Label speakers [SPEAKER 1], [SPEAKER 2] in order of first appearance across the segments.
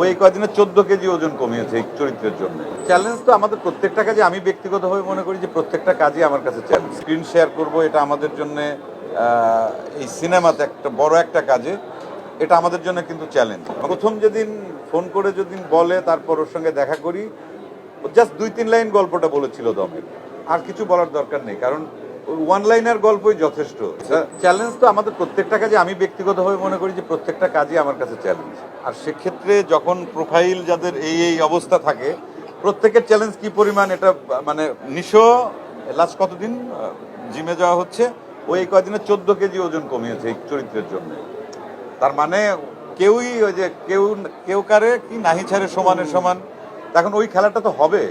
[SPEAKER 1] ওই কদিনে চোদ্দ কেজি ওজন কমিয়েছে এই চরিত্রের জন্য। চ্যালেঞ্জ তো আমাদের প্রত্যেকটা কাজে, আমি ব্যক্তিগতভাবে মনে করি যে প্রত্যেকটা কাজই আমার কাছে চ্যালেঞ্জ স্ক্রিন শেয়ার করব, এটা আমাদের জন্য এই সিনেমাতে একটা বড় একটা কাজে, এটা আমাদের জন্য কিন্তু চ্যালেঞ্জ প্রথম যেদিন ফোন করে যেদিন বলে, তারপর ওর সঙ্গে দেখা করি জাস্ট দুই তিন লাইন গল্পটা বলেছিল দমে। আর কিছু বলার দরকার নেই, কারণ ওয়ান লাইনার গল্পই যথেষ্ট। চ্যালেঞ্জ তো আমাদের প্রত্যেকটা কাজে। আমি ব্যক্তিগতভাবে মনে করি যে প্রত্যেকটা কাজই আমার কাছে চ্যালেঞ্জ আর সেক্ষেত্রে যখন প্রোফাইল যাদের এই এই অবস্থা থাকে, প্রত্যেকের চ্যালেঞ্জ কি পরিমাণ এটা মানে নিশো লাস্ট কতদিন? জিমে যাওয়া হচ্ছে। ওই কদিনে চোদ্দ কেজি ওজন কমিয়েছে এই চরিত্রের জন্য। তার মানে কেউই ওই যে কেউ কেউ কারে কি নাহি ছাড়ে সমান তা এখন ওই খেলাটা তো হবে।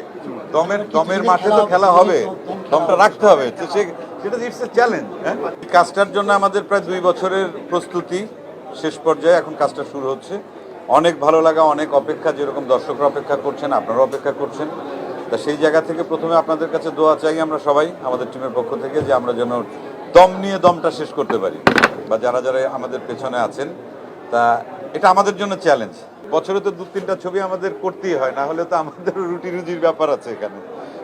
[SPEAKER 1] দমের দমের মাঠে তো খেলা হবে। দমটা রাখতে হবে। তো সে সেটা ইটস এ চ্যালেঞ্জ হ্যাঁ? কাজটার জন্য আমাদের প্রায় দুই বছরের প্রস্তুতি শেষ পর্যায়ে এখন কাজটা শুরু হচ্ছে। অনেক ভালো লাগা, অনেক অপেক্ষা, যেরকম দর্শকরা অপেক্ষা করছেন আপনারা অপেক্ষা করছেন। তা সেই জায়গা থেকে প্রথমে আপনাদের কাছে দোয়া চাই আমরা সবাই, আমাদের টিমের পক্ষ থেকে, যে আমরা যেন দম নিয়ে দমটা শেষ করতে পারি। বা যারা যারা আমাদের পেছনে আছেন, তা এটা আমাদের জন্য চ্যালেঞ্জ বছরে তো দু তিনটা ছবি আমাদের করতেই হয়, না হলে তো আমাদের রুটি রুজির ব্যাপার আছে এখানে।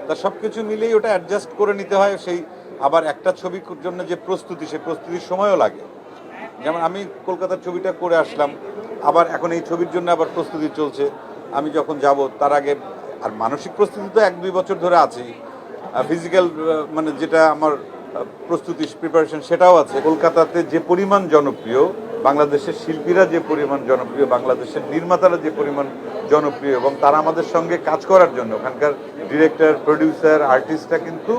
[SPEAKER 1] তা সব কিছু মিলিয়েই ওটা অ্যাডজাস্ট করে নিতে হয়, সেই আবার একটা ছবির জন্য যে প্রস্তুতি, সেই প্রস্তুতির সময়ও লাগে। যেমন আমি কলকাতার ছবিটা করে আসলাম, আবার এখন এই ছবির জন্য আবার প্রস্তুতি চলছে। আমি যখন যাব, তার আগে, আর মানসিক প্রস্তুতি তো এক দুই বছর ধরে আছেই। ফিজিক্যাল মানে যেটা আমার প্রস্তুতি প্রিপারেশন সেটাও আছে। কলকাতাতে যে পরিমাণ জনপ্রিয় বাংলাদেশের শিল্পীরা যে পরিমাণ জনপ্রিয়, বাংলাদেশের নির্মাতারা যে পরিমাণ জনপ্রিয় এবং তারা আমাদের সঙ্গে কাজ করার জন্য, ওখানকার ডিরেক্টর প্রডিউসার আর্টিস্টরা কিন্তু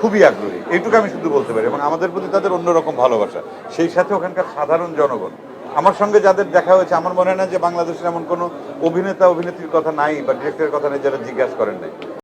[SPEAKER 1] খুবই আগ্রহী। এইটুকু আমি শুধু বলতে পারি এবং আমাদের প্রতি তাদের অন্যরকম ভালোবাসা। সেই সাথে ওখানকার সাধারণ জনগণ। আমার সঙ্গে যাদের দেখা হয়েছে, আমার মনে হয় না যে বাংলাদেশের এমন কোনো অভিনেতা, অভিনেত্রীর কথা নাই বা ডিরেক্টরের কথা নেই যারা জিজ্ঞাসা করেন নাই।